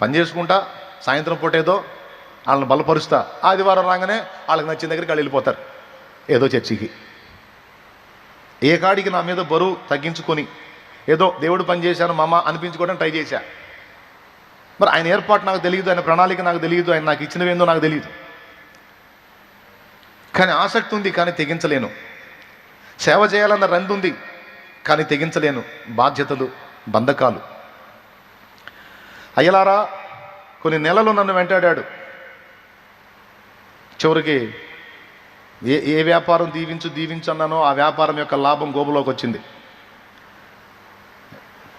పని చేసుకుంటా సాయంత్రం పూట ఏదో వాళ్ళని బలపరుస్తా. ఆదివారం రాగానే వాళ్ళకి నచ్చిన దగ్గరికి వాళ్ళు వెళ్ళిపోతారు. ఏదో చర్చికి. ఏ కాడికి నా మీద బరువు తగ్గించుకొని ఏదో దేవుడు పని చేశాను మామ అనిపించుకోవడం ట్రై చేశా. మరి ఆయన ఏర్పాటు నాకు తెలియదు ఆయన ప్రణాళిక నాకు తెలియదు ఆయన నాకు ఇచ్చినవేందో నాకు తెలియదు. కానీ ఆసక్తి ఉంది కానీ తెగించలేను. సేవ చేయాలన్న రంది ఉంది కానీ తెగించలేను. బాధ్యతలు బంధకాలు. అయ్యలారా కొన్ని నెలలు నన్ను వెంటాడాడు. చివరికి ఏ ఏ వ్యాపారం దీవించు దీవించు అన్నానో ఆ వ్యాపారం యొక్క లాభం గోబులోకి వచ్చింది.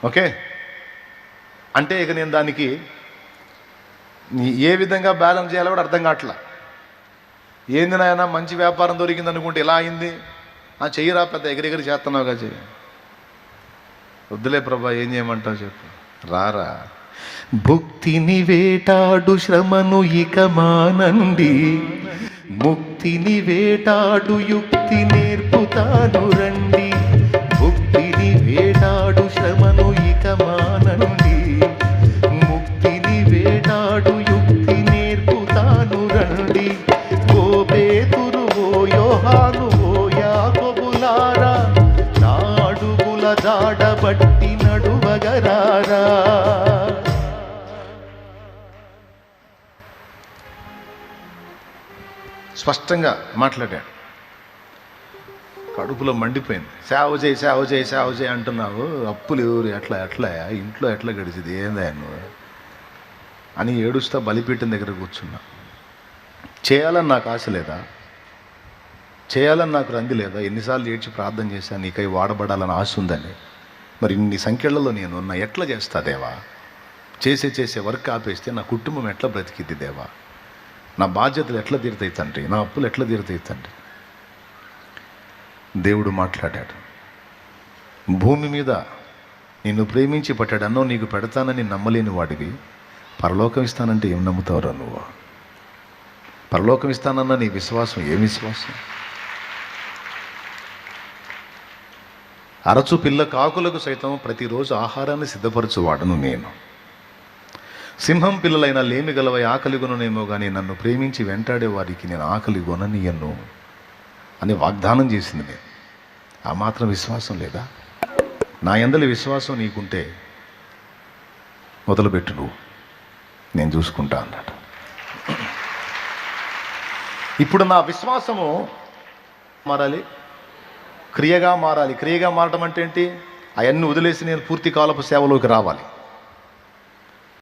ఓకే? అంటే ఇక నేను దానికి ఏ విధంగా బ్యాలెన్స్ చేయాలో కూడా అర్థం కావట్లా. ఏంది నాయన మంచి వ్యాపారం దొరికింది అనుకుంటే ఇలా అయింది? ఆ చెయ్యరా పెద్ద ఎగిరెగిరి చేస్తున్నావుగా చెయ్యి. వద్దులే ప్రభా ఏం చేయమంటావు చెప్పు. రారా. భుక్తిని వేటాడు శ్రమను ఇక మానండి. ముక్తిని వేటాడు యుక్తి నేర్పుతాను రండి. భుక్తిని వేటాడు శ్రమను ఇక మానండి. ముక్తిని వేటాడు యుక్తి నేర్పుతాను రండి. జాడబట్టి నడువగరారా? స్పష్టంగా మాట్లాడాడు. కడుపులో మండిపోయింది. సేవ చేయి సేవ చేయి సేవ చేయి అంటున్నావు. అప్పులు ఎవరు? ఎట్లా ఎట్లా? ఇంట్లో ఎట్లా గడిచింది? ఏందా నువ్వు? అని ఏడుస్తా బలిపీఠం దగ్గర కూర్చున్నా. చేయాలని నాకు ఆశ లేదా? చేయాలని నాకు రంది లేదా? ఎన్నిసార్లు ఏడ్చి ప్రార్థన చేశాను నీకై వాడబడాలని ఆశ ఉందని మరి ఇన్ని సంఖ్యలలో నేను నా ఎట్లా చేస్తా దేవా? చేసే చేసే వర్క్ ఆపేస్తే నా కుటుంబం ఎట్లా బ్రతికిద్ది దేవా? నా బాధ్యతలు ఎట్లా తీరుతాయి తండ్రి? నా అప్పులు ఎట్లా తీరుతాయి తండ్రి? దేవుడు మాట్లాడాడు. భూమి మీద నిన్ను ప్రేమించి పట్టాడన్నో నీకు పెడతానని నమ్మలేని వాడివి పరలోకం ఇస్తానంటే ఏం నమ్ముతావురా నువ్వు? పరలోకం ఇస్తానన్న నీ విశ్వాసం ఏ విశ్వాసం? అరచు పిల్ల కాకులకు సైతం ప్రతిరోజు ఆహారాన్ని సిద్ధపరచువాడను నేను. సింహం పిల్లలైన లేమి గలవై ఆకలి కొననేమో కానీ నన్ను ప్రేమించి వెంటాడే వారికి నేను ఆకలి కొననీయను అని వాగ్దానం చేసింది నేను. ఆ మాత్రం విశ్వాసం లేదా? నా ఎందలి విశ్వాసం నీకుంటే మొదలుపెట్టు నువ్వు నేను చూసుకుంటా అన్నాడు. ఇప్పుడు నా విశ్వాసము మారాలి. క్రియగా మారాలి. క్రియగా మారటం అంటే ఏంటి? అవన్నీ వదిలేసి నేను పూర్తి కాలపు సేవలోకి రావాలి.